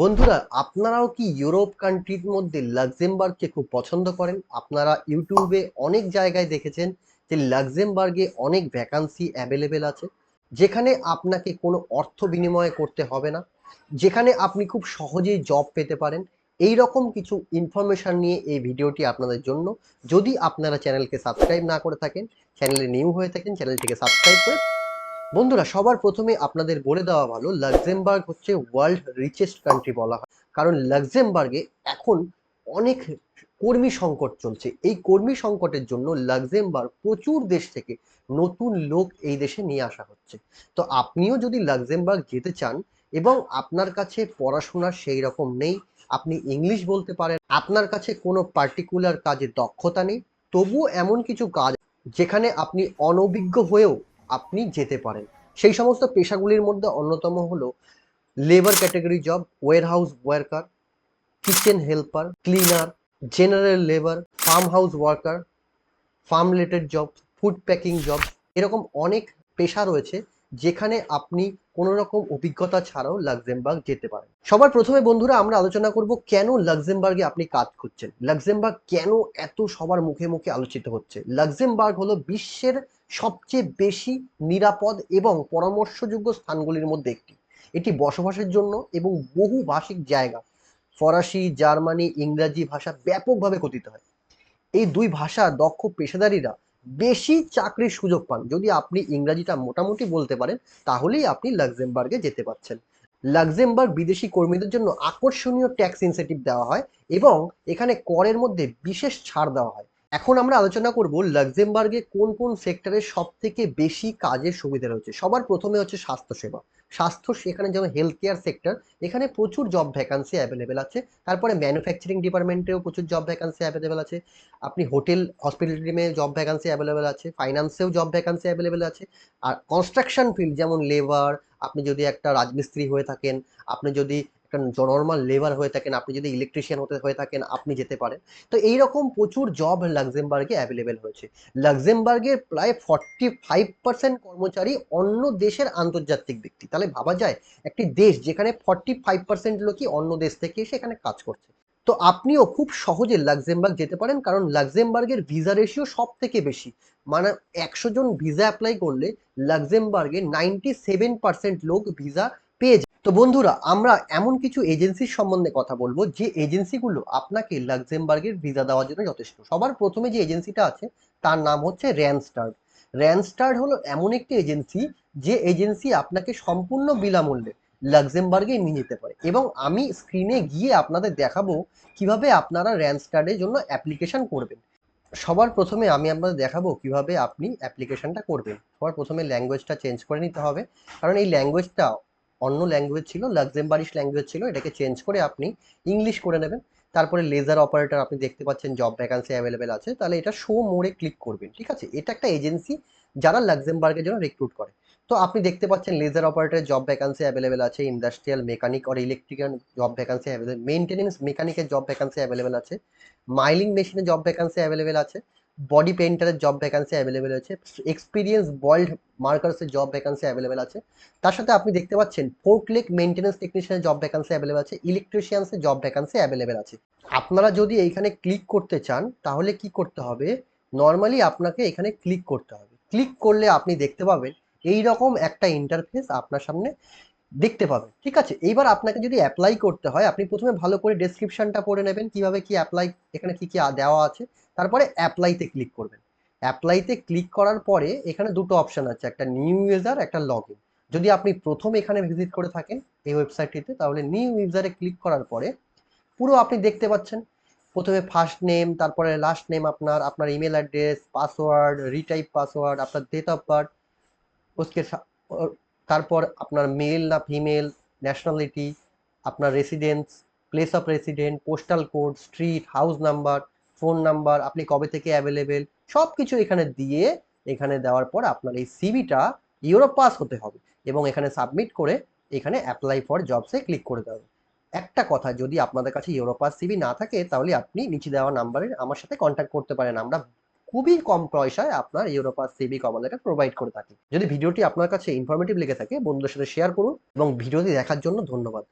বন্ধুরা, আপনারাও কি ইউরোপ কান্ট্রির মধ্যে লাক্সেমবার্গকে খুব পছন্দ করেন? আপনারা ইউটিউবে অনেক জায়গায় দেখেছেন যে লাক্সেমবার্গে অনেক ভ্যাকান্সি অ্যাভেলেবেল আছে, যেখানে আপনাকে কোনো অর্থ বিনিময় করতে হবে না, যেখানে আপনি খুব সহজেই জব পেতে পারেন। এই রকম কিছু ইনফরমেশন নিয়ে এই ভিডিওটি আপনাদের জন্য। যদি আপনারা চ্যানেলকে সাবস্ক্রাইব না করে থাকেন চ্যানেলে নিউ হয়ে থাকেন চ্যানেলটিকে সাবস্ক্রাইব করে বন্ধুরা, সবার প্রথমে আপনাদের বলে দেওয়া ভালো, লাক্সেমবার্গ হচ্ছে ওয়ার্ল্ড রিচেস্ট কান্ট্রি বলা হয়। কারণ লাক্সেমবার্গে এখন অনেক কর্মী সংকট চলছে। এই কর্মী সংকটের জন্য লাক্সেমবার্গ প্রচুর দেশ থেকে নতুন লোক এই দেশে নিয়ে আসা হচ্ছে। তো আপনিও যদি লাক্সেমবার্গ যেতে চান এবং আপনার কাছে পড়াশোনার সেই রকম নেই, আপনি ইংলিশ বলতে পারেন, আপনার কাছে কোনো পার্টিকুলার কাজে দক্ষতা নেই, তবুও এমন কিছু কাজ যেখানে আপনি অনভিজ্ঞ হয়েও আপনি যেতে পারেন। সেই সমস্ত পেশাগুলির মধ্যে অন্যতম হলো labour category job warehouse worker kitchen helper cleaner general labour farm house worker farm related job food packing job এরকম অনেক পেশা রয়েছে যেখানে আপনি কোনো রকম অভিজ্ঞতা ছাড়াও লাক্সেমবার্গ যেতে পারেন। সবার প্রথমে বন্ধুরা আমরা আলোচনা করব কেন লাক্সেমবার্গে আপনি কাজ করছেন লাক্সেমবার্গ কেন এত সবার মুখে মুখে আলোচিত হচ্ছে? লাক্সেমবার্গ হলো বিশ্বের সবচেয়ে বেশি নিরাপদ এবং পরামর্শযোগ্য স্থানগুলির মধ্যে একটি। এটি বসবাসের জন্য এবং বহু ভাষিক জায়গা। ফরাসি, জার্মানি, ইংরাজি ভাষা ব্যাপকভাবে কথিত হয়। এই দুই ভাষা দক্ষ পেশাদারীরা বেশি চাকরির সুযোগ পান। যদি আপনি ইংরাজিটা মোটামুটি বলতে পারেন, তাহলেই আপনি লাক্সেমবার্গে যেতে পারছেন। লাক্সেমবার্গ বিদেশি কর্মীদের জন্য আকর্ষণীয় ট্যাক্স ইনসেটিভ দেওয়া হয় এবং এখানে করের মধ্যে বিশেষ ছাড় দেওয়া হয়। এখন আমরা আলোচনা করব লাক্সেমবার্গে কোন কোন সেক্টরে সব থেকে বেশি কাজের সুবিধা রয়েছে। সবার প্রথমে হচ্ছে স্বাস্থ্যসেবা। স্বাস্থ্য সেখানে যেমন হেলথ কেয়ার সেক্টর এখানে প্রচুর জব ভ্যাকান্সি অ্যাভেলেবেল আছে। তারপরে ম্যানুফ্যাকচারিং ডিপার্টমেন্টেও প্রচুর জব ভ্যাকান্সি অ্যাভেলেবেল আছে। আপনি হোটেল হসপিটালিটিমে জব ভ্যাকান্সি অ্যাভেলেবেল আছে। ফাইন্যান্সেও জব ভ্যাকান্সি অ্যাভেলেবেল আছে। আর কনস্ট্রাকশন ফিল্ড যেমন লেবার আপনি যদি একটা রাজমিস্ত্রি হয়ে থাকেন, আপনি যদি একটা নর্মাল লেবার হয়ে থাকেন, আপনি যদি ইলেকট্রিশিয়ান হতে, হয়ে থাকেন, আপনি যেতে পারেন। তো এইরকম প্রচুর জব লাক্সেমবার্গে অ্যাভেলেবেল হয়েছে। লাক্সেমবার্গের প্রায় ফর্টি ফাইভ পার্সেন্ট কর্মচারী অন্য দেশের আন্তর্জাতিক ব্যক্তি। তাহলে ভাবা যায়, একটি দেশ যেখানে ফর্টি ফাইভ পার্সেন্ট লোকই অন্য দেশ থেকে এসে এখানে কাজ করছে। তো আপনিও খুব সহজে লাক্সেমবার্গ যেতে পারেন, কারণ লাক্সেমবার্গের ভিসা রেশিও সব থেকে বেশি। মানে একশো জন ভিসা অ্যাপ্লাই করলে লাক্সেমবার্গে নাইনটি সেভেন পার্সেন্ট লোক ভিসা পেয়ে তো বন্ধুরা, আমরা এমন কিছু এজেন্সির সম্বন্ধে কথা বলব, যে এজেন্সিগুলো আপনাকে লাক্সেমবার্গের ভিসা দেওয়ার জন্য যথেষ্ট। সবার প্রথমে যে এজেন্সিটা আছে, তার নাম হচ্ছে র্যানস্টার্ড। র্যানস্টার্ড হলো এমন একটি এজেন্সি যে এজেন্সি আপনাকে সম্পূর্ণ বিনামূল্যে লাক্সেমবার্গে নিয়ে যেতে পারে। এবং আমি স্ক্রিনে গিয়ে আপনাদের দেখাবো কীভাবে আপনারা র্যানস্টার্ডের জন্য অ্যাপ্লিকেশন করবেন। সবার প্রথমে আমি আপনাদের দেখাবো কীভাবে আপনি অ্যাপ্লিকেশনটা করবেন। সবার প্রথমে ল্যাঙ্গুয়েজটা চেঞ্জ করে নিতে হবে। কারণ এই ল্যাঙ্গুয়েজটা অন্য ল্যাঙ্গুয়েজ ছিল লাক্সেমবারিশ ল্যাঙ্গুয়েজ ছিল, এটাকে চেঞ্জ করে আপনি ইংলিশ করে নেবেন। তারপরে লেজার অপারেটর আপনি দেখতে পাচ্ছেন জব ভ্যাকান্সি অ্যাভেলেবেল আছে, তাহলে এটা শো মোড়ে ক্লিক করবেন, ঠিক আছে? এটা একটা এজেন্সি যারা লাক্সেমবার্গের জন্য রিক্রুট করে। তো আপনি দেখতে পাচ্ছেন laser operator job vacancy available আছে ইন্ডাস্ট্রিয়াল মেকানিক আর electrical job vacancy available maintenance মেকানিকের job vacancy available আছে মাইলিং মেশিনের জব ভ্যাকান্সি অ্যাভেলেবেল আছে বডি পেন্টারের জব ভ্যাকান্সি অ্যাভেলেবেল আছে এক্সপিরিয়েন্স বল্ড মার্কার্সের জব ভ্যাকান্সি অ্যাভেলেবেল আছে। তার সাথে আপনি দেখতে পাচ্ছেন ফোর্কলেক মেনটেন্যান্স টেকনিশিয়ানের জব ভ্যাকান্সি অ্যাভেলেবেল আছে ইলেকট্রিশিয়ানসের জব ভ্যাকান্সি অ্যাভেলেবেল আছে। আপনারা যদি এইখানে ক্লিক করতে চান, তাহলে কি করতে হবে? নর্মালি আপনাকে এখানে ক্লিক করতে হবে। ক্লিক করলে আপনি দেখতে পাবেন এই রকম একটা ইন্টারফেস আপনার সামনে দেখতে পাবেন ঠিক আছে? এইবার আপনাকে যদি অ্যাপ্লাই করতে হয়, আপনি প্রথমে ভালো করে ডেসক্রিপশনটা পড়ে নেবেন, কীভাবে কি অ্যাপ্লাই এখানে কি কি দেওয়া আছে। তারপরে অ্যাপ্লাইতে ক্লিক করবেন। অ্যাপ্লাইতে ক্লিক করার পরে এখানে দুটো অপশান আছে, একটা নিউ ইউজার একটা লগ যদি আপনি প্রথম এখানে ভিজিট করে থাকেন এই ওয়েবসাইটটিতে তাহলে নিউ ইউজারে ক্লিক করার পরে পুরো আপনি দেখতে পাচ্ছেন। প্রথমে ফার্স্ট নেম তারপরে লাস্ট নেম আপনার আপনার email address password retype password আপনার ডেট অফ বার্থ उसके তারপর আপনার মেল না ফিমেল ন্যাশনালিটি আপনার residence place of resident postal code street house number phone number আপনি কবে থেকে অ্যাভেলেবেল সব কিছু এখানে দিয়ে এখানে দেওয়ার পর আপনার এই সিভিটা ইউরোপ পাস হতে হবে এবং এখানে সাবমিট করে এখানে অ্যাপ্লাই ফর জবসে ক্লিক করে দেওয়া হবে একটা কথা যদি আপনাদের কাছে ইউরোপাস সিভি না থাকে তাহলে আপনি নিচে দেওয়া নাম্বারে আমার সাথে কন্ট্যাক্ট করতে পারেন আমরা খুবই কম পয়সায় আপনার ইউরোপা সিভি আমাদেরকে প্রোভাইড করে থাকে। যদি ভিডিওটি আপনার কাছে ইনফরমেটিভ লেগে থাকে, বন্ধুদের সাথে শেয়ার করুন এবং ভিডিওটি দেখার জন্য ধন্যবাদ।